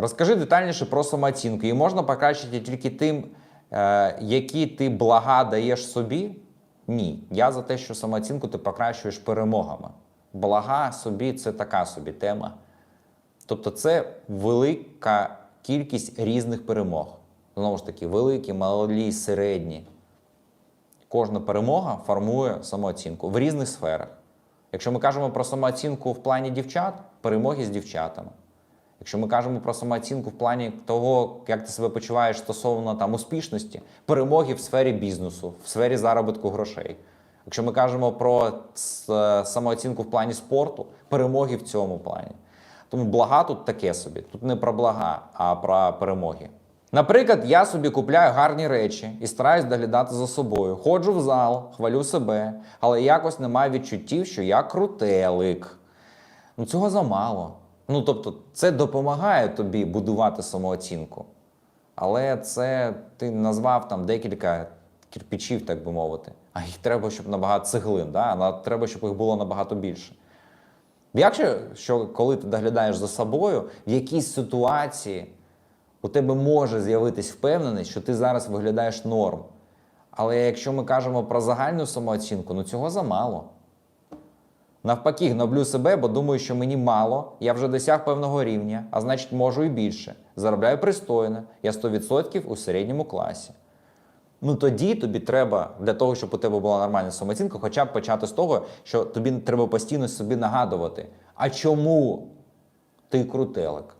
Розкажи детальніше про самооцінку. І можна покращити тільки тим, е, які ти блага даєш собі. Ні. Я за те, що самооцінку ти покращуєш перемогами. Блага собі це така собі тема. Тобто це велика кількість різних перемог. Знову ж таки, великі, малі, середні. Кожна перемога формує самооцінку в різних сферах. Якщо ми кажемо про самооцінку в плані дівчат, перемоги з дівчатами. Якщо ми кажемо про самооцінку в плані того, як ти себе почуваєш стосовно там успішності, перемоги в сфері бізнесу, в сфері заробітку грошей. Якщо ми кажемо про самооцінку в плані спорту, перемоги в цьому плані. Тому блага тут таке собі. Тут не про блага, а про перемоги. Наприклад, я собі купляю гарні речі і стараюсь доглядати за собою. Ходжу в зал, хвалю себе, але якось немає відчуттів, що я крутелик. Ну цього замало. Ну тобто, це допомагає тобі будувати самооцінку. Але це ти назвав там декілька кирпичів, так би мовити. А їх треба, щоб набагато цеглин, да? а треба, щоб їх було набагато більше. Якщо що коли ти доглядаєш за собою, в якійсь ситуації у тебе може з'явитись впевненість, що ти зараз виглядаєш норм. Але якщо ми кажемо про загальну самооцінку, ну цього замало. Навпаки, гноблю себе, бо думаю, що мені мало, я вже досяг певного рівня, а значить можу і більше. Заробляю пристойно, я 100% у середньому класі. Ну тоді тобі треба для того, щоб у тебе була нормальна самооцінка, хоча б почати з того, що тобі треба постійно собі нагадувати, а чому ти крутелик?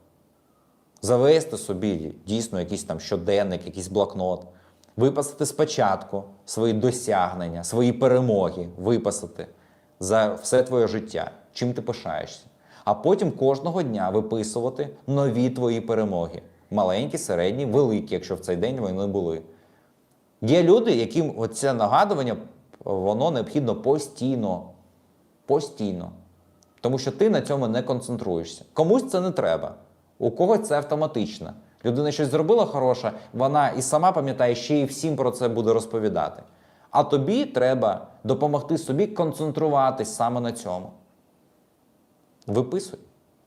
Завести собі дійсно якийсь там щоденник, якийсь блокнот, виписати спочатку свої досягнення, свої перемоги, виписати за все твоє життя, чим ти пишаєшся. А потім кожного дня виписувати нові твої перемоги. Маленькі, середні, великі, якщо в цей день вони були. Є люди, яким оце нагадування воно необхідно постійно. Постійно. Тому що ти на цьому не концентруєшся. Комусь це не треба. У когось це автоматично. Людина щось зробила хороше, вона і сама пам'ятає, ще й всім про це буде розповідати. А тобі треба допомогти собі концентруватись саме на цьому. Виписуй.